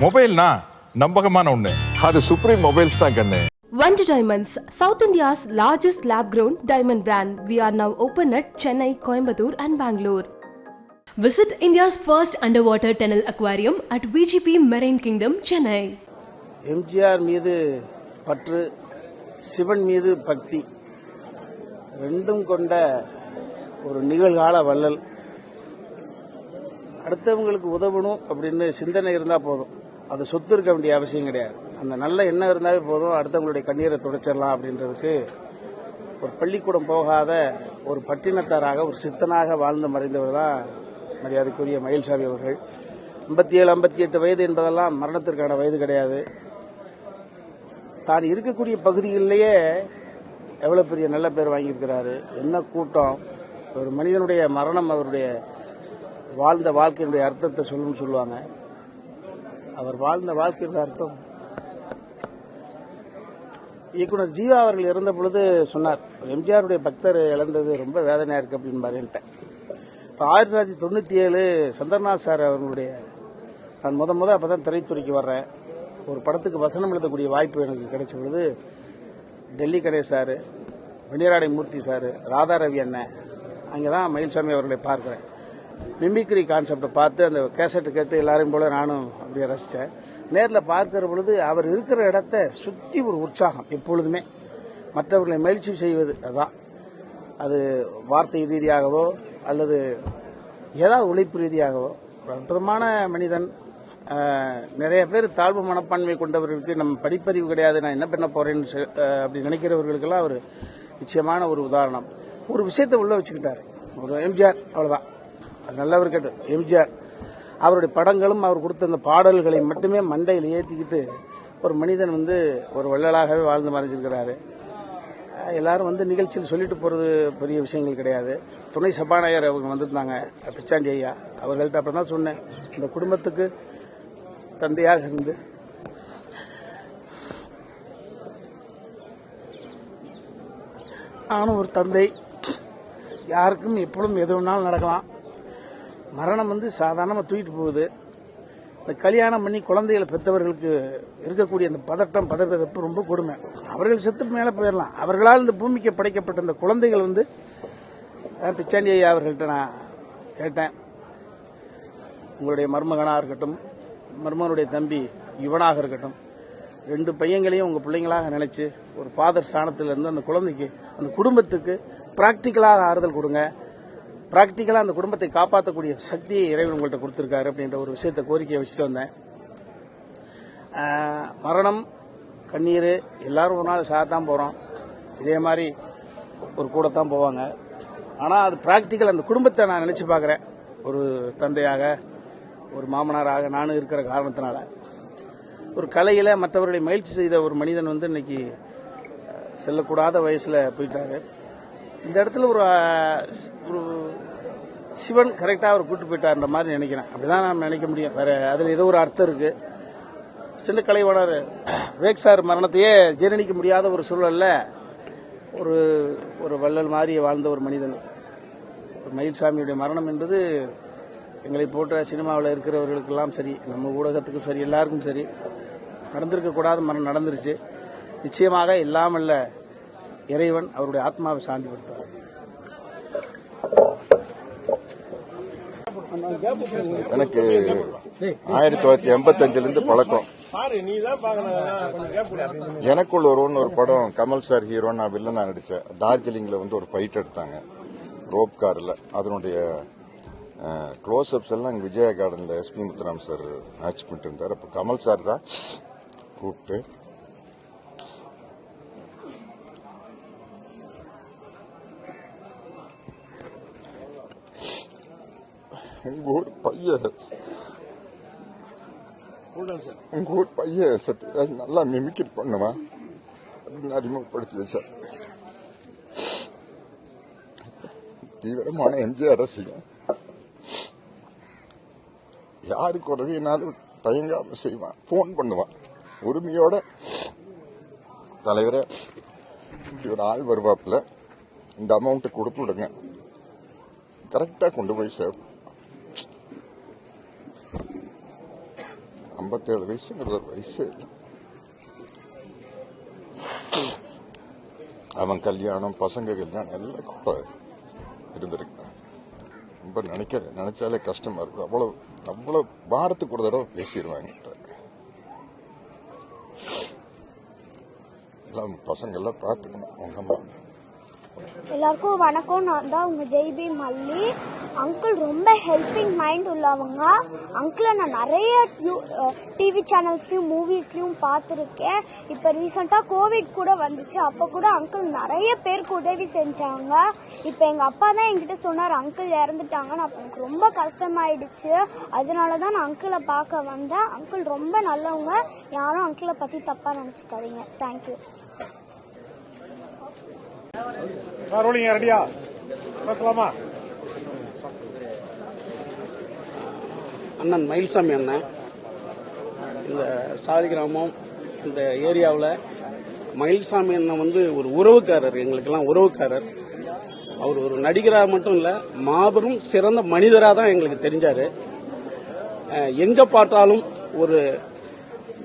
மொபைல்னா நம்பகமான ஒண்ணு அது சுப்ரீம் மொபைல்ஸ் தான் கண்ணு Wonder Diamonds, South India's largest lab grown diamond brand. We are now open at Chennai, Coimbatore, and Bangalore. Visit India's first underwater tunnel aquarium at VGP Marine Kingdom, Chennai. MGR மீது பற்று சிவன் மீது பக்தி ரெண்டும் கொண்ட ஒரு நிகழ்கால வள்ளல் அடுத்தவங்களுக்கு உதவணும் அப்படின்னு சிந்தனை இருந்தால் போதும் அது சொத்து இருக்க வேண்டிய அவசியம் கிடையாது. அந்த நல்ல எண்ணம் இருந்தாவே போதும் அடுத்தவங்களுடைய கண்ணீரை துடைச்சிடலாம் அப்படின்றதுக்கு ஒரு பள்ளிக்கூடம் போகாத ஒரு பட்டினத்தாராக ஒரு சித்தனாக வாழ்ந்து மறைந்தவர் தான் மரியாதைக்குரிய மயில்சாமி அவர்கள். ஐம்பத்தி ஏழு ஐம்பத்தி எட்டு வயது என்பதெல்லாம் மரணத்திற்கான வயது கிடையாது. தான் இருக்கக்கூடிய பகுதிகளிலேயே எவ்வளோ பெரிய நல்ல பேர் வாங்கியிருக்கிறாரு என்ன கூட்டம் ஒரு மனிதனுடைய மரணம் அவருடைய வாழ்ந்த வாழ்க்கையினுடைய அர்த்தத்தை சொல்லுன்னு சொல்லுவாங்க. அவர் வாழ்ந்த வாழ்க்கையுடைய அர்த்தம். இயக்குனர் ஜீவா அவர்கள் இறந்த பொழுது சொன்னார் எம்ஜிஆருடைய பக்தர் இழந்தது ரொம்ப வேதனையாக இருக்கு அப்படின்னு இப்போ ஆயிரத்தி தொள்ளாயிரத்தி தொண்ணூற்றி ஏழு சந்திரநாத் சார் அவர்களுடைய நான் முத முத அப்போ தான் திரைத்துறைக்கு வர்றேன். ஒரு படத்துக்கு வசனம் எழுதக்கூடிய வாய்ப்பு எனக்கு கிடைச்ச பொழுது டெல்லி கணேஷ் சார் வெண்ணிராடை மூர்த்தி சார் ராதா ரவி அண்ணன் அங்கே தான் மயில்சாமி அவர்களை பார்க்குறேன். மிமிக்ரி கான்செப்டை பார்த்து அந்த கேசட்டை கேட்டு எல்லாரையும் போல நானும் அப்படியே ரசித்தேன் நேரில் பார்க்கிற பொழுது அவர் இருக்கிற இடத்த சுற்றி ஒரு உற்சாகம் எப்பொழுதுமே. மற்றவர்களை மகிழ்ச்சி செய்வது அதான். அது வார்த்தை ரீதியாகவோ அல்லது ஏதாவது உழைப்பு ரீதியாகவோ. ஒரு அற்புதமான மனிதன். நிறைய பேர் தாழ்வு மனப்பான்மை கொண்டவர்களுக்கு நம்ம படிப்பறிவு கிடையாது நான் என்ன பண்ண போறேன்னு சொ- அப்படி நினைக்கிறவர்களுக்கெல்லாம் அவர் நிச்சயமான ஒரு உதாரணம். ஒரு விஷயத்தை உள்ள வச்சுக்கிட்டார். ஒரு எம்ஜிஆர் அவ்வளோதான் நல்லவர் கேட்டு எம்ஜிஆர் அவருடைய படங்களும் அவர் கொடுத்த அந்த பாடல்களை மட்டுமே மண்டையில் ஏற்றிக்கிட்டு ஒரு மனிதன் வந்து ஒரு வள்ளலாகவே வாழ்ந்து மறைஞ்சிருக்கிறாரு. எல்லாரும் வந்து நிகழ்ச்சியில் சொல்லிட்டு போகிறது பெரிய விஷயங்கள் கிடையாது. துணை சபாநாயகர் அவங்க வந்திருந்தாங்க பிச்சாண்டி ஐயா. அவர்கள்ட்ட அப்புறம் தான் சொன்னேன். இந்த குடும்பத்துக்கு தந்தையாக இருந்து நானும் ஒரு தந்தை. யாருக்கும் எப்பொழுதும் எது வேணாலும் நடக்கலாம். மரணம் வந்து சாதாரணமாக தூக்கிட்டு போகுது. இந்த கல்யாணம் பண்ணி குழந்தைகளை பெற்றவர்களுக்கு இருக்கக்கூடிய அந்த பதட்டம் பதப்பதப்பு ரொம்ப கொடுமை. அவர்கள் செத்து மேலே போயிடலாம். அவர்களால் இந்த பூமிக்கு படைக்கப்பட்ட இந்த குழந்தைகள் வந்து பிச்சாண்டி ஐயா அவர்கள்ட்ட நான் கேட்டேன். உங்களுடைய மருமகனாக இருக்கட்டும் மருமகனுடைய தம்பி யுவனாக இருக்கட்டும் ரெண்டு பையங்களையும் உங்கள் பிள்ளைங்களாக நினச்சி ஒரு ஃபாதர் ஸ்தானத்தில் இருந்து அந்த குழந்தைக்கு அந்த குடும்பத்துக்கு ப்ராக்டிக்கலாக ஆறுதல் கொடுங்க. ப்ராக்டிக்கலாக அந்த குடும்பத்தை காப்பாற்றக்கூடிய சக்தியை இறைவன் உங்கள்கிட்ட கொடுத்துருக்காரு அப்படின்ற ஒரு விஷயத்தை கோரிக்கையை வச்சுட்டு வந்தேன். மரணம் கண்ணீர் எல்லாரும் ஒரு நாள் சாகத்தான் போகிறோம் இதே மாதிரி ஒரு கூடத்தான் போவாங்க. ஆனால் அது ப்ராக்டிக்கல் அந்த குடும்பத்தை நான் நினச்சி பார்க்குறேன். ஒரு தந்தையாக ஒரு மாமனாராக நானும் இருக்கிற காரணத்தினால. ஒரு கலையில் மற்றவர்களை மகிழ்ச்சி செய்த ஒரு மனிதன் வந்து இன்னைக்கு செல்லக்கூடாத வயசில் போயிட்டாரு. இந்த இடத்துல ஒரு ஒரு சிவன் கரெக்டாக அவர் கூட்டு போயிட்டார்ன்ற மாதிரி நினைக்கிறேன். அப்படிதான் நான் நினைக்க முடியும். வேறு அதில் ஏதோ ஒரு அர்த்தம் இருக்குது சின்ன கலைவாணர் வேக் சார் மரணத்தையே ஜீரணிக்க முடியாத ஒரு சூழலில் ஒரு ஒரு வள்ளல் மாதிரி வாழ்ந்த ஒரு மனிதன். ஒரு மயில்சாமியுடைய மரணம் என்பது எங்களை போன்ற சினிமாவில் இருக்கிறவர்களுக்கெல்லாம் சரி நம்ம ஊடகத்துக்கும் சரி எல்லாருக்கும் சரி நடந்திருக்கக்கூடாத மரணம் நடந்துருச்சு. நிச்சயமாக இல்லாமல்ல இறைவன் அவருடைய ஆத்மாவை சாந்திப்படுத்துவார். எனக்கு ஆயிரத்தி தொள்ளாயிரத்தி எண்பத்தஞ்சுல இருந்து பழக்கம். எனக்குள்ள ஒருவன் ஒரு படம் கமல் சார் ஹீரோ நான் வில்லனா நடிச்சேன். டார்ஜிலிங்ல வந்து ஒரு ஃபைட் எடுத்தாங்க. ரோப் கார்ல அதனுடைய க்ளோஸ் அப்ஸ் எல்லாம் இங்கே விஜயா கார்டன்ல எஸ்பி முத்துராம் சார் மேட்ச் பண்ணிட்டு இருந்தார். அப்ப கமல் சார் தான் கூப்பிட்டு உங்க ஊர் பையன் உங்க ஊர் பையன் சத்யராஜ் நல்லா மிமிக்ரி பண்ணுவான் அப்படின்னு அறிமுகப்படுத்தி வச்சார் தீவிரமான எம்ஜிஆர் ரசிகன். யாருக்கு உதவினாலும் தயங்காம செய்வான். ஃபோன் பண்ணுவான். உரிமையோட தலைவரே இப்படி ஒரு ஆள் வருவாப்புல இந்த அமௌண்ட் கொடுத்து விடுங்க. கரெக்டா கொண்டு போய் சேர் ஐம்பத்தேழு வயசுங்கிறது ஒரு வயசு. இல்லை அவன் கல்யாணம் பசங்க கல்யாணம் எல்லாம் கூட இருந்திருக்கு ரொம்ப நினைக்க நினைச்சாலே கஷ்டமா இருக்கும். அவ்வளவு அவ்வளவு வாரத்துக்கு ஒரு தடவை பேசிடுவாங்க எல்லாம் பசங்க எல்லாம் பார்த்துக்கணும். அவங்க அம்மா எல்லாருக்கும் வணக்கம். நான் தான் உங்கள் ஜெய்பி மல்லி. அங்கிள் ரொம்ப ஹெல்பிங் மைண்ட் உள்ளவங்க. அங்கிளை நான் நிறைய டிவி சேனல்ஸ்லையும் மூவிஸ்லையும் பார்த்துருக்கேன். இப்போ ரீசெண்டாக கோவிட் கூட வந்துச்சு. அப்போ கூட அங்கிள் நிறைய பேருக்கு உதவி செஞ்சாங்க. இப்போ எங்கள் அப்பா தான் என்கிட்ட சொன்னார் அங்கிள் இறந்துட்டாங்கன்னு அப்போ எனக்கு ரொம்ப கஷ்டமாயிடுச்சு. அதனால தான் நான் அங்கிளை பார்க்க வந்தேன். அங்கிள் ரொம்ப நல்லவங்க. யாரும் அங்கிளை பற்றி தப்பாக நினச்சிக்காதீங்க. தேங்க்யூ ரோலிங்க ரெடியா? பேசலாமா? அண்ணன் மயில்சாமி அண்ணன். இந்த சாதி கிராமம் இந்த ஏரியாவில் மயில்சாமி அண்ணன் வந்து ஒரு உறவுக்காரர் எங்களுக்கெல்லாம் உறவுக்காரர். அவர் ஒரு நடிகராக மட்டும் இல்லை மாபெரும் சிறந்த மனிதராக தான் எங்களுக்கு தெரிஞ்சார். எங்கே பார்த்தாலும் ஒரு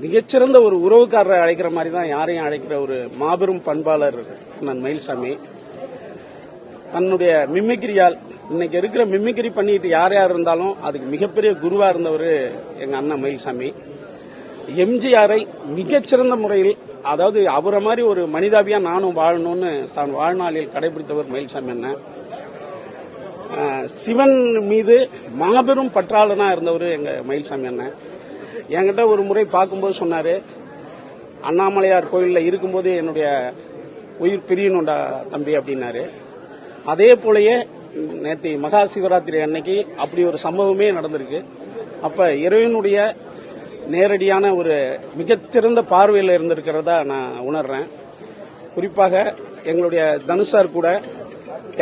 மிகச்சிறந்த ஒரு உறவுக்காரரை அழைக்கிற மாதிரி தான் யாரையும் அழைக்கிற ஒரு மாபெரும் பண்பாளர் அண்ணன் மயில்சாமி. தன்னுடைய மிம்மிக்கிரியால் இன்னைக்கு இருக்கிற மிம்மிகிரி பண்ணிட்டு யார் யார் இருந்தாலும் அதுக்கு மிகப்பெரிய குருவா இருந்தவர் எங்க அண்ணன் மயில்சாமி. எம்ஜிஆரை மிகச்சிறந்த முறையில் அதாவது அவரை மாதிரி ஒரு மனிதாபியா நானும் வாழணும்னு தான் வாழ்நாளில் கடைபிடித்தவர் மயில்சாமி அண்ணன். சிவன் மீது மாபெரும் பற்றாளனா இருந்தவர் எங்க மயில்சாமி அண்ணன். என்கிட்ட ஒரு முறை பார்க்கும்போது சொன்னாரு அண்ணாமலையார் கோயிலில் இருக்கும்போது என்னுடைய உயிர் பிரியணும்டா தம்பி அப்படின்னாரு. அதே போலயே நேற்று மகா சிவராத்திரி அன்னைக்கு அப்படி ஒரு சம்பவமே நடந்திருக்கு. அப்ப இறைவனுடைய நேரடியான ஒரு மிகச்சிறந்த பார்வையில் இருந்திருக்கிறதா நான் உணர்றேன். குறிப்பாக எங்களுடைய தனுஷார் கூட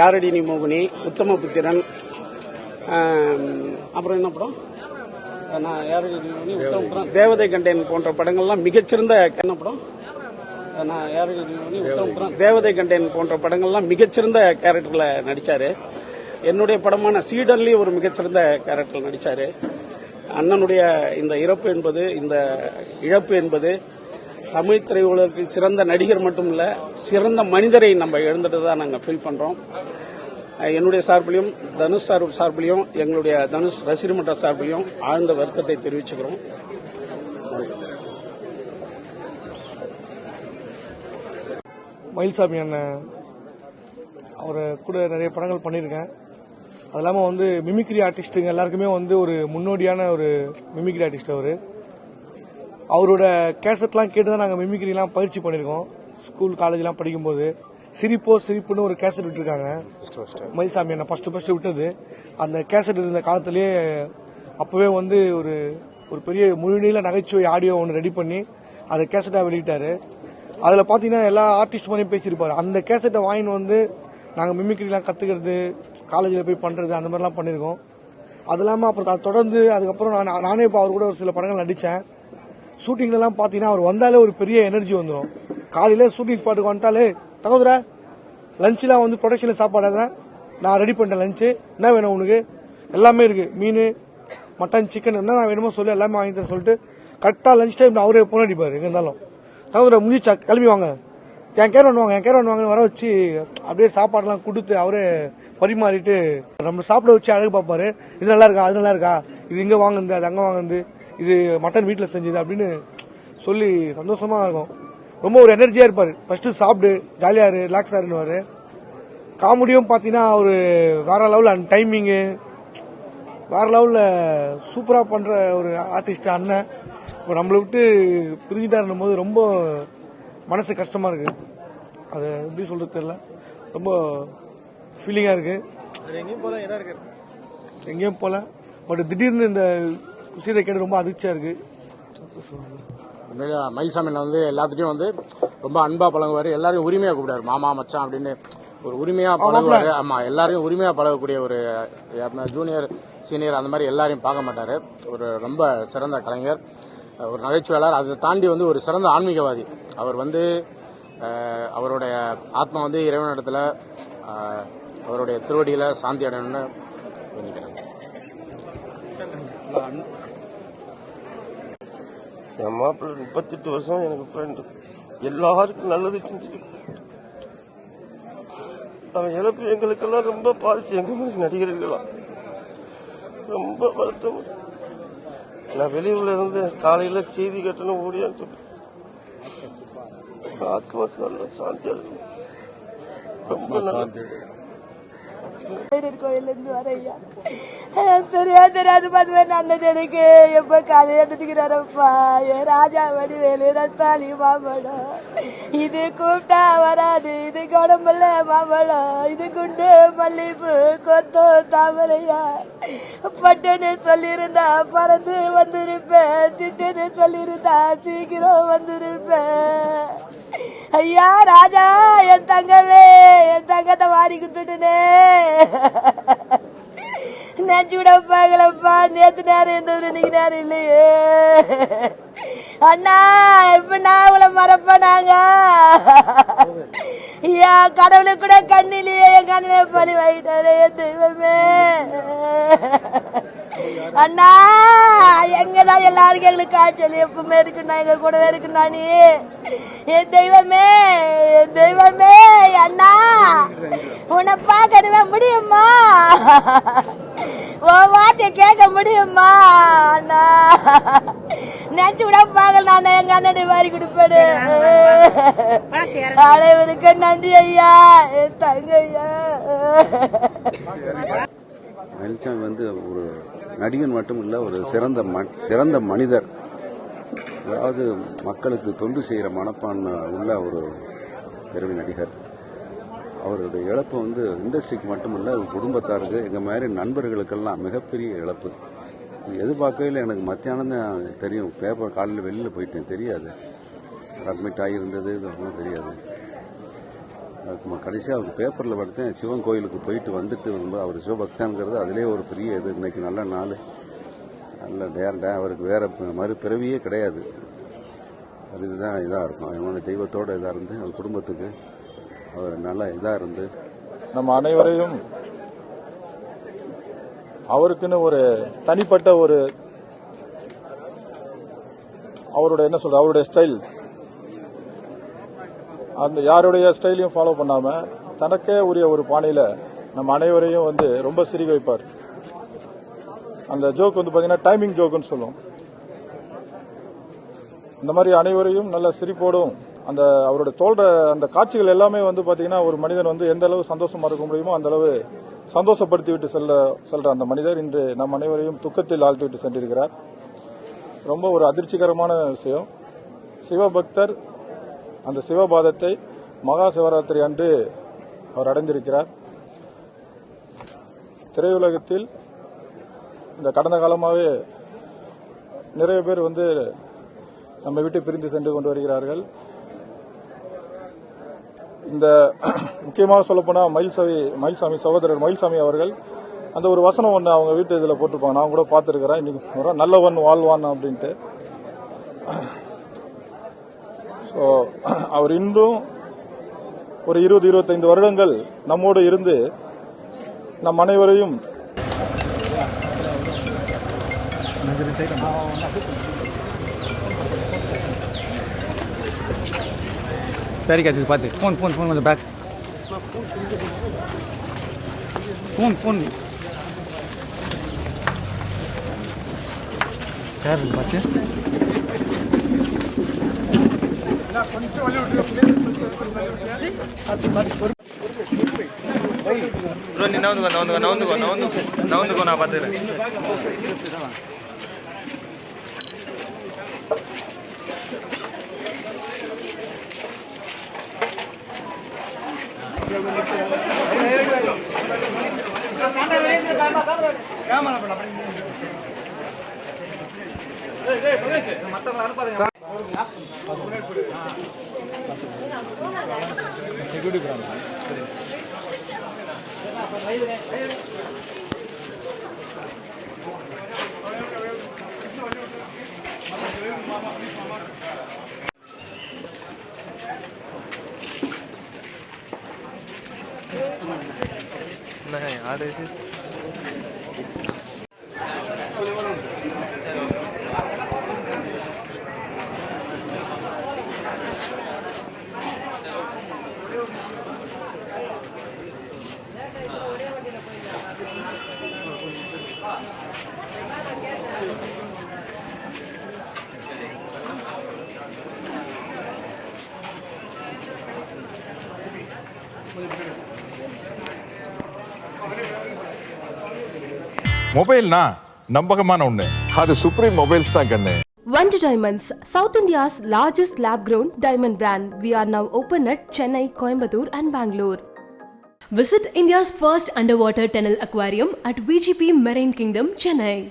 யாரடினி மோகினி உத்தமபுத்திரன் அப்புறம் என்ன படம்? நான் தேவதை கண்டேன் போன்ற படங்கள்லாம் மிகச்சிறந்த என்ன படம். நான் தேவதை கண்டேன் போன்ற படங்கள்லாம் மிகச்சிறந்த கேரக்டர்ல நடிச்சாரு. என்னுடைய படமான சீடர்லி ஒரு மிகச்சிறந்த கேரக்டர் நடிச்சாரு. அண்ணனுடைய இந்த இறப்பு என்பது இந்த இழப்பு என்பது தமிழ் திரையுலகிற்கு சிறந்த நடிகர் மட்டும் இல்ல சிறந்த மனிதரை நம்ம இழந்துட்டு தான் நாங்கள் ஃபீல் பண்றோம். அஹ் என்னுடைய சார்பிலையும் தனுஷ் சார் சார்பிலையும் எங்களுடைய தனுஷ் ரசிகர் மன்ற சார்பிலையும் ஆழ்ந்த வருத்தத்தை தெரிவிச்சுக்கிறோம். மயில்சாமி அண்ணன் அவரை கூட நிறைய படங்கள் பண்ணியிருக்கேன். அது இல்லாமல் வந்து மிமிக்ரி ஆர்டிஸ்ட்டுங்க எல்லாருக்குமே வந்து ஒரு முன்னோடியான ஒரு மிமிக்ரி ஆர்டிஸ்ட் அவர். அவரோட கேசட்லாம் கேட்டு தான் நாங்கள் மிமிக்ரிலாம் பயிற்சி பண்ணியிருக்கோம். ஸ்கூல் காலேஜ்லாம் படிக்கும்போது. சிரிப்போ சிரிப்புன்னு ஒரு கேசட் விட்டுருக்காங்க. மயில்சாமி என்ன ஃபர்ஸ்ட் ஃபர்ஸ்ட் விட்டது. அந்த கேசட் இருந்த காலத்திலேயே அப்பவே வந்து ஒரு ஒரு பெரிய முழுநீள நகைச்சுவை ஆடியோ ஒன்று ரெடி பண்ணி அதை கேசட்டாக வெளியிட்டாரு. அதில் பார்த்தீங்கன்னா எல்லா ஆர்டிஸ்ட் மாதிரியும் பேசியிருப்பாரு. அந்த கேசட்டை வாங்கின்னு வந்து நாங்கள் மிமிக்ரிலாம் கற்றுக்கிறது காலேஜில் போய் பண்ணுறது அந்த மாதிரிலாம் பண்ணியிருக்கோம் அது இல்லாமல் அப்புறம் அதை தொடர்ந்து அதுக்கப்புறம் நான் நானே இப்போ அவர் கூட ஒரு சில படங்கள் நடித்தேன் ஷூட்டிங்லலாம் பார்த்தீங்கன்னா அவர் வந்தாலே ஒரு பெரிய எனர்ஜி வந்துடும் காலையில் ஷூட்டிங் ஸ்பாட்டுக்கு வந்துட்டாலே தகவல லஞ்செலாம் வந்து ப்ரொடக்ஷனில் சாப்பாடாக தான் நான் ரெடி பண்ணிட்டேன் லஞ்சு என்ன வேணும் உனக்கு? எல்லாமே இருக்குது மீன் மட்டன் சிக்கன் என்ன நான் வேணுமோ சொல்லி எல்லாமே வாங்கி தரேன் சொல்லிட்டு கரெக்டாக லஞ்ச் டைம் அவரே போன அடிப்பார் எங்கே இருந்தாலும். தகவல முடிச்சா கிளம்பி வாங்க. என் கேர் வாங்க என் கேர் வாங்க வர வச்சு அப்படியே சாப்பாடெல்லாம் கொடுத்து அவரே பரிமாறிட்டு நம்ம சாப்பிட வச்சு அழகு பார்ப்பாரு. இது நல்லா இருக்கா? அது நல்லா இருக்கா? இது இங்கே வாங்குது அது அங்கே வாங்குது இது மட்டன் வீட்டில் செஞ்சது அப்படின்னு சொல்லி சந்தோஷமாக இருக்கும். ரொம்ப ஒரு எனர்ஜியா இருப்பாரு. ஃபர்ஸ்ட் சாப்பிடு ஜாலியா இரு ரிலாக்ஸா இருந்துவாரு காமெடியும் பார்த்தீங்கன்னா ஒரு வேற லெவல் அண்ட் டைமிங்கு வேற லெவலில் சூப்பராக பண்ணுற ஒரு ஆர்டிஸ்ட் அண்ணன். இப்போ நம்மளை விட்டு பிரிஞ்சுட்டாருன்னும் போது ரொம்ப மனசு கஷ்டமா இருக்கு. அது எப்படி சொல்றது தெரியல. ரொம்ப ஃபீலிங்காக இருக்கு. எங்கேயும் போல இதாக இருக்கு. எங்கேயும் போல பட் திடீர்னு இந்த விஷயத்தை கேட்டு ரொம்ப அதிர்ச்சியா இருக்கு. அண்ணன் வந்து எல்லாத்துட்டையும் வந்து ரொம்ப அன்பா பழகுவாரு. எல்லாரையும் உரிமையா கூப்பிடாரு மாமா மச்சான் அப்படின்னு ஒரு உரிமையா பழகுவாரு. ஆமா. எல்லாரையும் உரிமையா பழகக்கூடிய ஒரு ஜூனியர் சீனியர் அந்த மாதிரி எல்லாரையும் பார்க்க மாட்டாரு. ஒரு ரொம்ப சிறந்த கலைஞர் ஒரு நகைச்சுவையாளர். அதை தாண்டி வந்து ஒரு சிறந்த ஆன்மீகவாதி. அவர் வந்து அவருடைய ஆத்மா வந்து இறைவனிடத்துல அவருடைய திருவடியில சாந்தி அடையணும்னு வேண்டிக்கிறேன். என் மாப்பிள்ளை முப்பத்தெட்டு வருஷம் எனக்கு ஃப்ரெண்டு எல்லாருக்கும் நல்லது செஞ்சுட்டு. அவன் இழப்பு எங்களுக்கெல்லாம் ரொம்ப பாதிச்சு எங்க மாதிரி நடிகர்களாம் ரொம்ப வருத்தம். நான் வெளியூர்ல இருந்து காலையில செய்தி கட்டணும் ஓடியான்னு சொல்லி ஆத்மாக்கு நல்ல சாந்தி ரொம்ப நல்ல கோயில்ல இருந்து வரையா தெரியாது தெரியாது பார்த்து நல்லது எனக்கு எப்ப காலையில எழுந்துக்கிறாரப்பா ஏ ராஜா வடிவேலு ரத்தாளி மாம்பழம் இது கூப்பிட்டா வராது இது குடம்புல மாம்பழம் இது குண்டு மல்லிப்பூ கொத்தோ தாமரையா. பட்டுன்னு சொல்லியிருந்தா பறந்து வந்திருப்பேன் சிட்டுன்னு சொல்லியிருந்தா சீக்கிரம் வந்திருப்பேன். ஐயா ராஜா என் தங்கமே என் தங்கத்தை வாரி குத்துட்டுனே நெஞ்சு விட பாக்கலப்பா நேத்து நேரம் இருந்தது இன்னைக்கு நேரம் இல்லையே. அண்ணா இப்ப நான் உங்களை மறப்பனாங்க ஐயா கடவுளுக்கு கூட கண்ணிலேயே என் கண்ணில பழி வாங்கிட்டாரு என் தெய்வமே. அண்ணா எங்கதான் எல்லாருக்கும் எங்களுக்கு காய்ச்சல்? எப்பவுமே இருக்குண்ணா எங்க கூடவே இருக்குண்ணா நீ. என் தெய்வமே என் தெய்வமே அண்ணா. உன்னை பார்க்கணுமே முடியுமா? ஓ வார்த்தைய கேட்க முடியுமா அண்ணா? நினைச்சு விட பார்க்கல நான் எங்க அண்ணனை வாரி கொடுப்பேடு அனைவருக்கு நன்றி ஐயா தங்க ஐயா. மயில்சாமி வந்து ஒரு நடிகன் மட்டும் இல்லை ஒரு சிறந்த ம- சிறந்த மனிதர். அதாவது மக்களுக்கு தொண்டு செய்கிற மனப்பான்மை உள்ள ஒரு பெருமை நடிகர். அவருடைய இழப்பு வந்து இண்டஸ்ட்ரிக்கு மட்டும் இல்லை குடும்பத்தாருக்கு எங்கள் மாதிரி நண்பர்களுக்கெல்லாம் மிகப்பெரிய இழப்பு. எதிர்பார்க்கையில் எனக்கு மத்தியானம் தான் தெரியும். பேப்பர் காலையில் வெளியில் போயிட்டேன். தெரியாது. அட்மிட் ஆகியிருந்தது இதெல்லாம் தெரியாது. கடைசியாக அவர் பேப்பரில் படித்தேன் சிவன் கோயிலுக்கு போயிட்டு வந்துட்டு ரொம்ப அவர் சிவபக்தங்கிறது அதிலே ஒரு பெரிய இது. இன்றைக்கி நல்ல நாள். நல்ல டேரண்டாக அவருக்கு வேறு மறுபிறவியே கிடையாது. அது இதுதான் இதாக இருக்கும். அவனோட தெய்வத்தோட இதாக இருந்து அவர் குடும்பத்துக்கு அவர் நல்லா இதாக இருந்து. நம்ம அனைவரையும் அவருக்குன்னு ஒரு தனிப்பட்ட ஒரு அவருடைய என்ன சொல்ற அவருடைய ஸ்டைல் அந்த யாருடைய ஸ்டைலையும் ஃபாலோ பண்ணாம தனக்கே உரிய ஒரு பாணியில நம்ம அனைவரையும் வந்து ரொம்ப சிரிக்க வைப்பார். அந்த ஜோக் வந்து பாத்தீங்கன்னா டைமிங் ஜோக்குன்னு சொல்லுவோம். இந்த மாதிரி அனைவரையும் நல்ல சிரிப்போடும் அந்த அவரோட தோல்ற அந்த காட்சிகள் எல்லாமே வந்து பாத்தீங்கன்னா ஒரு மனிதன் வந்து எந்த அளவு சந்தோஷமா இருக்க முடியுமோ அந்த அளவு சந்தோஷப்படுத்தி விட்டு செல்ல செல்ற அந்த மனிதர் இன்று நம் அனைவரையும் துக்கத்தில் ஆழ்த்தி விட்டு சென்றிருக்கிறார். ரொம்ப ஒரு அதிர்ச்சிகரமான விஷயம். சிவபக்தர் அந்த சிவபாதத்தை மகா சிவராத்திரி அன்று அவர் அடைந்திருக்கிறார். திரையுலகத்தில் இந்த கடந்த காலமாகவே நிறைய பேர் வந்து நம்ம விட்டு பிரிந்து சென்று கொண்டு வருகிறார்கள். இந்த முக்கியமாக சொல்லப்போனால் மயில்சாமி மயில்சாமி சகோதரர் மயில்சாமி அவர்கள் அந்த ஒரு வசனம் ஒன்று அவங்க வீட்டு இதில் போட்டிருப்பாங்க. நான் கூட பார்த்துருக்கிறேன். இன்னைக்கு நல்லவன் வாழ்வான் அப்படின்ட்டு. ஸோ அவர் இன்றும் ஒரு இருபது இருபத்தைந்து வருடங்கள் நம்மோடு இருந்து நம் அனைவரையும் சரி காத்து பார்த்து ஃபோன் ஃபோன் ஃபோன் கொஞ்சம் பேக் ஃபோன் ஃபோன் சார் பார்த்து ப்ரோ நீ நவுந்துக்கோ நவுந்துக்கோ நவுந்துக்கோ நவுந்து நவுந்துக்கோ நான் பார்த்துக்கிறேன் மற்ற 개구리 그란다. 그래. नहीं आ மொபைல்னா நம்பகமான ஒண்ணு அது சுப்ரீம் மொபைல்ஸ் தான் கண்ணு Wonder Diamonds, South India's largest lab grown diamond brand. We are now open at Chennai, Coimbatore, and Bangalore. Visit India's first underwater tunnel aquarium at VGP Marine Kingdom, Chennai.